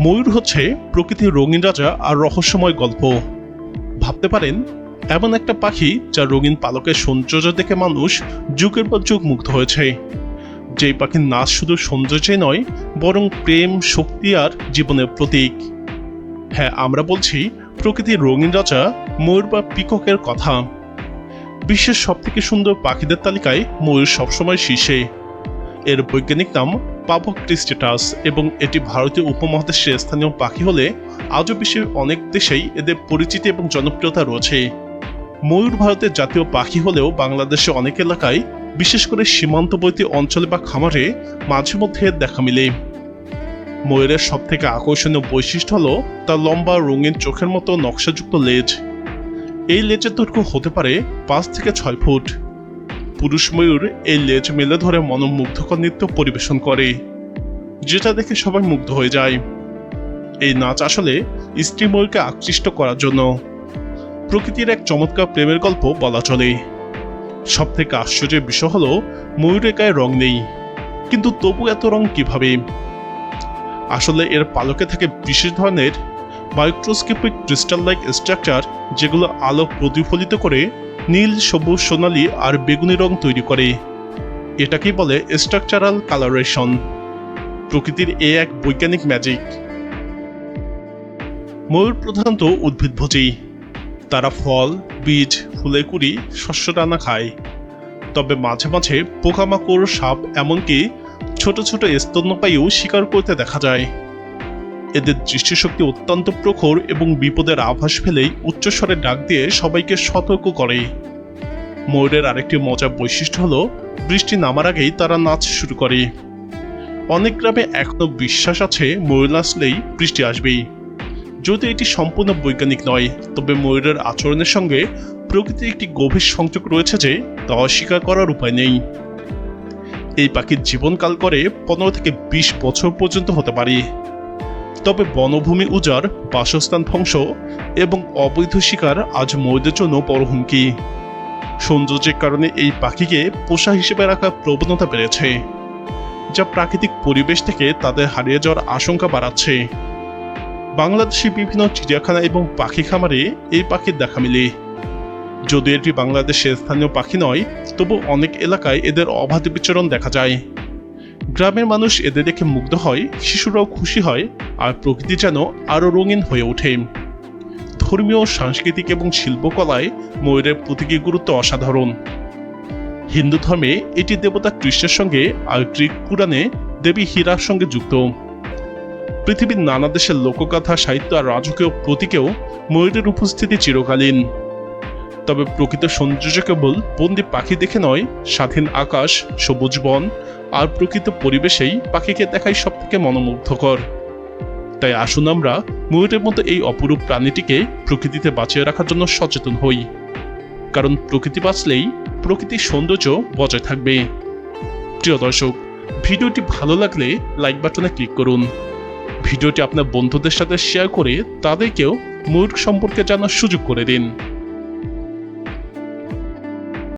ময়ূর হচ্ছে প্রকৃতির রঙিন রাজা আর রহস্যময় গল্প। ভাবতে পারেন, এমন একটা পাখি যা রঙিন পালকের সৌন্দর্য দেখে মানুষ যুগের পর যুগ মুগ্ধ হয়েছে। যেই পাখির নাচ শুধু সৌন্দর্যই নয়, বরং প্রেম, শক্তি আর জীবনের প্রতীক। হ্যাঁ আমরা বলছি প্রকৃতির রঙিন রাজা, ময়ূর বা পিককের কথা। বিশ্বের সবথেকে সুন্দর পাখিদের তালিকায় ময়ূর সবসময় শীর্ষে। এর বৈজ্ঞানিক নাম পাবক ক্রিস্টেটাস এবং এটি ভারতীয় উপমহাদেশের স্থানীয় পাখি হলে আজও বিশ্বের অনেক দেশেই এদের পরিচিতি এবং জনপ্রিয়তা রয়েছে। ময়ূর ভারতের জাতীয় পাখি হলেও বাংলাদেশে অনেক এলাকায়, বিশেষ করে সীমান্তবর্তী অঞ্চলে বা খামারে মাঝে মধ্যে দেখা মিলে। ময়ূরের সব থেকে আকর্ষণীয় বৈশিষ্ট্য হল তার লম্বা, রঙিন চোখের মতো নকশাযুক্ত লেজ। এই লেজের দৈর্ঘ্য হতে পারে পাঁচ থেকে ছয় ফুট। পুরুষ ময়ূর এই লেজ মেলে ধরে মনোমুগ্ধকর নৃত্য পরিবেশন করে, যেটা দেখে সবাই মুগ্ধ হয়ে যায়। এই নাচ আসলে স্ত্রী ময়ূরকে আকৃষ্ট করার জন্য। প্রকৃতির এক চমৎকার প্রেমের গল্প বলা চলে। সব থেকে আশ্চর্যের বিষয় হলো, ময়ূরের গায়ে রং নেই। কিন্তু তবু এত রং কীভাবে? আসলে এর পালকে থাকে বিশেষ ধরনের মাইক্রোস্কোপিক ক্রিস্টাল লাইক স্ট্রাকচার যেগুলো আলো প্রতিফলিত করে নীল, সবুজ, সোনালী আর বেগুনি রং তৈরি করে। এটাকেই বলে স্ট্রাকচারাল কালারেশন প্রকৃতির এ এক বৈজ্ঞানিক ম্যাজিক ময়ূর প্রধানত উদ্ভিদভোজী তারা ফল, বীজ ফুলে কুড়ি শস্য দানা খায়। তবে মাঝে মাঝে পোকামাকড়, সাপ এমনকি ছোট ছোট স্তন্যপায়ীও শিকার করতে দেখা যায়। এদের দৃষ্টিশক্তি অত্যন্ত প্রখর এবং বিপদের আভাস ফেলেই উচ্চস্বরে ডাক দিয়ে সবাইকে সতর্ক করে। ময়ূরের আরেকটি মজার বৈশিষ্ট্য হলো, বৃষ্টি নামার আগেই তারা নাচ শুরু করে। অনেক গ্রামে এখনও বিশ্বাস আছে ময়ূর নাচলেই বৃষ্টি আসবেই। যদি এটি সম্পূর্ণ বৈজ্ঞানিক নয়, তবে ময়ূরের আচরণের সঙ্গে প্রকৃতির একটি গভীর সংযোগ রয়েছে যে তা অস্বীকার করার উপায় নেই। এই পাখির জীবনকাল করে পনেরো থেকে বিশ বছর পর্যন্ত হতে পারে। তবে বনভূমি উজাড় বাসস্থান ধ্বংস এবং অবৈধ শিকার আজ ময়ূরদের জন্য বড় হুমকি। সৌন্দর্যের কারণে এই পাখিকে পোষা হিসেবে রাখার প্রবণতা বেড়েছে, যা প্রাকৃতিক পরিবেশ থেকে তাদের হারিয়ে যাওয়ার আশঙ্কা বাড়াচ্ছে। বাংলাদেশের বিভিন্ন চিড়িয়াখানা এবং পাখি খামারে এই পাখির দেখা মিলে। যদি এটি বাংলাদেশের স্থানীয় পাখি নয়, তবু অনেক এলাকায় এদের অবাধ বিচরণ দেখা যায়। গ্রামের মানুষ এদের দেখে মুগ্ধ হয়, শিশুরাও খুশি হয়, আর প্রকৃতি যেন আরও রঙিন হয়ে ওঠে। ধর্মীয়, সাংস্কৃতিক এবং শিল্পকলায় ময়ূরের প্রতীকী গুরুত্ব অসাধারণ। হিন্দু ধর্মে এটি দেবতা কৃষ্ণের সঙ্গে আর গ্রিক পুরাণে দেবী হীরার সঙ্গে যুক্ত। পৃথিবীর নানা দেশের লোককথা, সাহিত্য আর রাজকীয় প্রতীকেও ময়ূরের উপস্থিতি চিরকালীন। তবে প্রকৃত সৌন্দর্য কেবল বন্দি পাখি দেখে নয়, স্বাধীন আকাশ, সবুজ বন আর প্রকৃত পরিবেশেই পাখিকে দেখাই সব থেকে মনোমুগ্ধকর। তাই আসুন আমরা ময়ূরের মতো এই অপরূপ প্রাণীটিকে প্রকৃতিতে বাঁচিয়ে রাখার জন্য সচেতন হই। কারণ প্রকৃতি বাঁচলেই প্রকৃতির সৌন্দর্য বজায় থাকবে। প্রিয় দর্শক, ভিডিওটি ভালো লাগলে লাইক বাটনে ক্লিক করুন। ভিডিওটি আপনার বন্ধুদের সাথে শেয়ার করে তাদেরকেও ময়ূর সম্পর্কে জানার সুযোগ করে দিন।